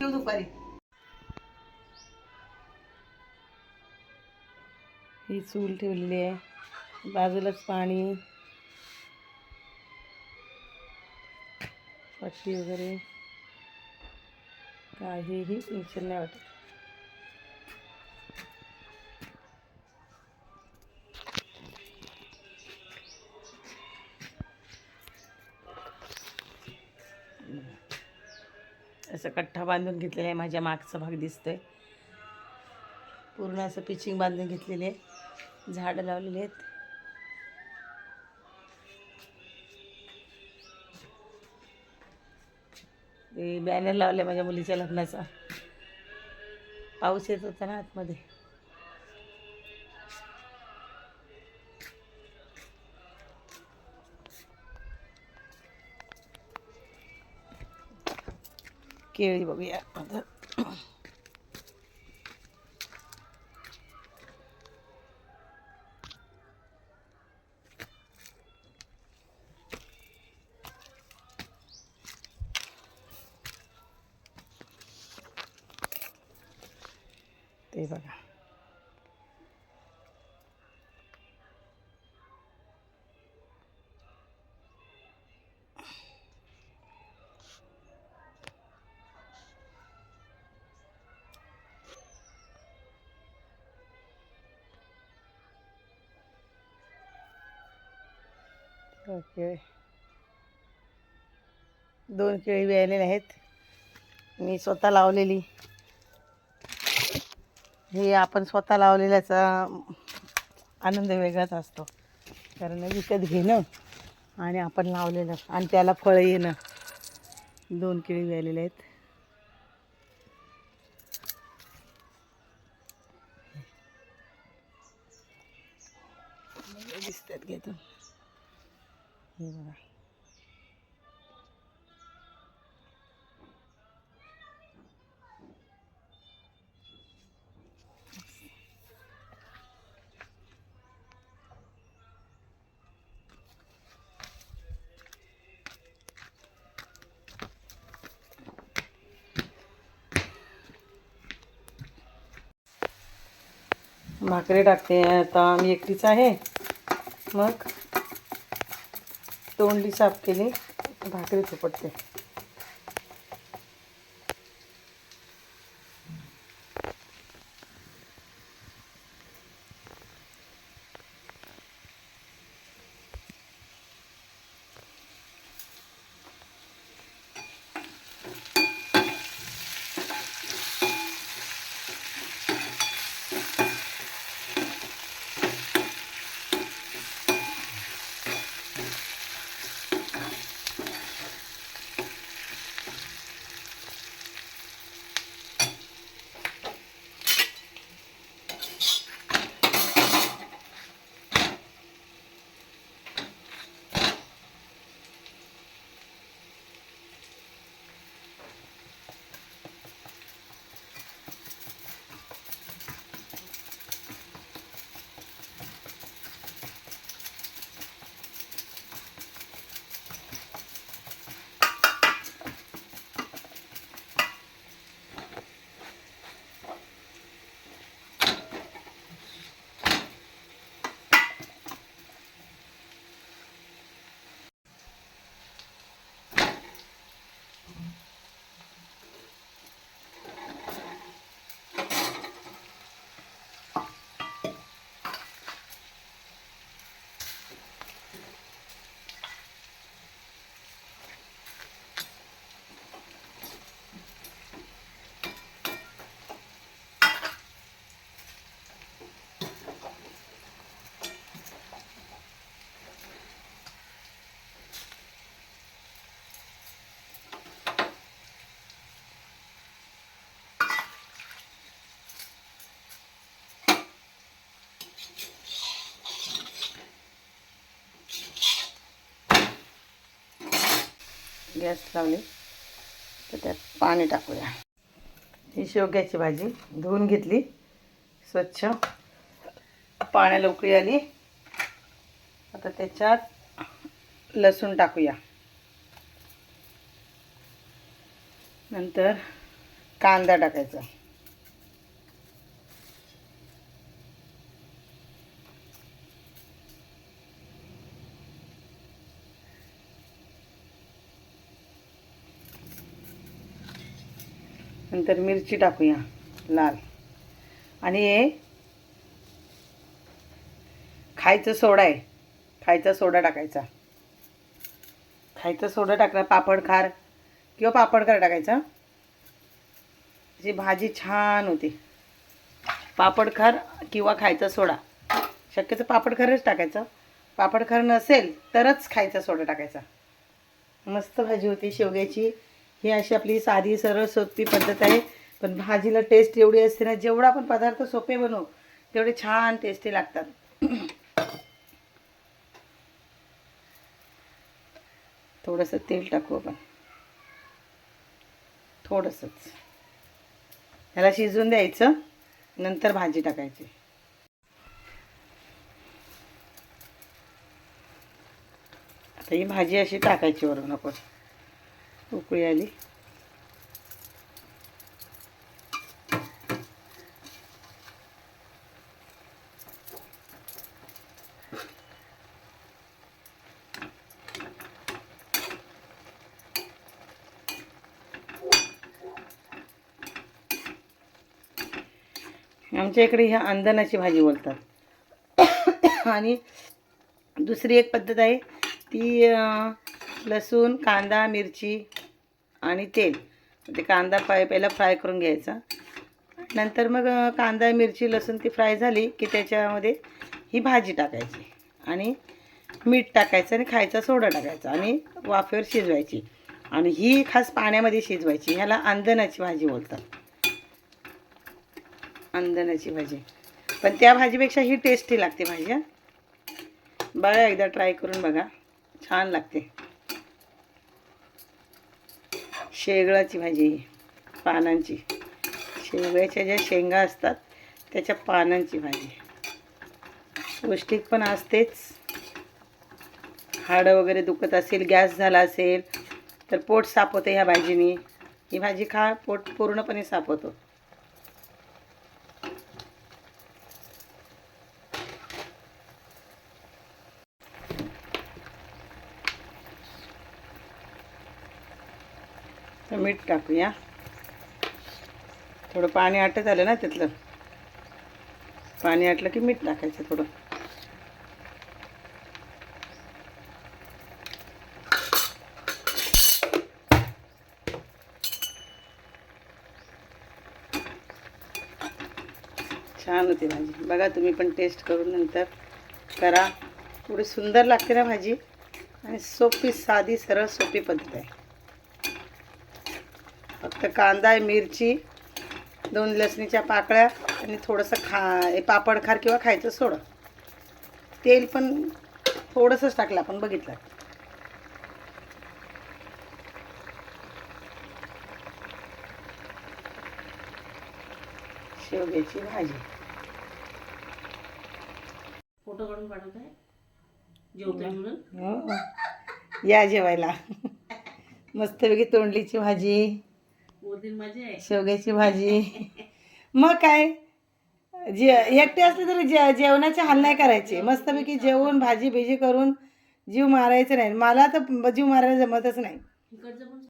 येऊ दुपारी. ही चूल ठेवलेली आहे. बाजूलाच पाणी. पट्टी वगैरे. काहीही टेन्शन नाही वाटत. कट्ठा बांधून घेतलेला आहे. माझ्या मागचा भाग दिसतोय. पूर्ण असं पिचिंग बांधून घेतलेले आहे. झाडं लावलेले आहेत. ते बॅनर लावले माझ्या मुलीच्या लग्नाचा. पाऊस येत होता ना आतमध्ये. केळी बघूया आता ते बघा ओके. दोन केळी वेळलेले आहेत. मी स्वतः लावलेली. हे आपण स्वतः लावलेल्याचा आनंद वेगळाच असतो. कारण विकत घेणं आणि आपण लावलेलं आणि त्याला फळं येणं. दोन केळी वेळलेले आहेत. दिसतात घेतो हे बघा भाकरी टाकते. आता मी एकटीच आहे. मग? तोंडी साफ केली भाकरी थोपटते गॅस लावली. तर त्यात पाणी टाकूया. ही शेवग्याची भाजी धुवून घेतली. स्वच्छ. पाण्याला उकळी आली आता त्याच्यात लसूण टाकूया. नंतर कांदा टाकायचा. नंतर मिरची टाकूया लाल. आणि हे खायचं सोडा आहे. खायचा सोडा टाकायचा. खायचा सोडा टाकला पापड खार किंवा पापड खार टाकायचा. जी भाजी छान होती. पापड खार किंवा खायचा सोडा. शक्यतो पापड खारच टाकायचं. पापड खार नसेल तरच खायचा सोडा टाकायचा. मस्त भाजी होती शेवग्याची. ही अशी आपली साधी सरळ सोपी पद्धत आहे. पण भाजीला टेस्ट एवढी असते ना जेवढा आपण पदार्थ सोपे बनवू तेवढे छान टेस्टी लागतात. थोडंसं तेल टाकू आपण. थोडंसंच. ह्याला शिजवून द्यायचं नंतर भाजी टाकायची. आता ही भाजी अशी टाकायची वरून आपण. उकळी आली. आमच्या इकडे ह्या अंदनाची भाजी बोलतात. आणि दुसरी एक पद्धत आहे ती लसूण कांदा मिरची आणि तेल. ते कांदा फ्राय पहिला फ्राय करून घ्यायचा. नंतर मग कांदा मिरची लसूण ती फ्राय झाली की त्याच्यामध्ये ही भाजी टाकायची आणि मीठ टाकायचं आणि खायचा सोडा टाकायचा आणि वाफेवर शिजवायची. आणि ही खास पाण्यामध्ये शिजवायची. ह्याला अंदनाची भाजी बोलतात. अंदनाची भाजी. पण त्या भाजीपेक्षा ही टेस्टी लागते भाजी बघा एकदा ट्राय करून बघा. छान लागते. शेगळाची भाजी ही, पानांची. शेवयाच्या ज्या शेंगा असतात त्याच्या पानांची भाजी पौष्टिक पण असतेच. हाडं वगैरे दुखत असेल गॅस झाला असेल तर पोट साफ होतं ह्या भाजीनी. ही भाजी खा पोट पूर्णपणे साफ होतो तर मीठ टाकूया. थोडं पाणी आटत आलं ना त्यातलं. पाणी आटलं की मीठ टाकायचं थोडं. छान होती भाजी. बघा तुम्ही पण टेस्ट करून नंतर करा. थोडी सुंदर लागते ना भाजी. आणि सोपी साधी सरळ सोपी पद्धत आहे. फक्त कांदा मिरची दोन लसणीच्या पाकळ्या आणि थोडंसं खा पापड खार किंवा खायचं सोडं. तेल पण थोडंसंच टाकलं आपण बघितलं. शेवग्याची भाजी. फोटो काढून पाठवताय जेवताय म्हणून? हो. या जेवायला. मस्तपैकी तोंडलीची भाजी. आहे शेवग्याची भाजी. मग काय? जे एकटे असले तरी जे जेवणाचे हाल नाही करायचे. मस्तपैकी जेवून भाजी बिजी करून जीव मारायचं नाही. मला तर जीव मारायला जमतच नाही.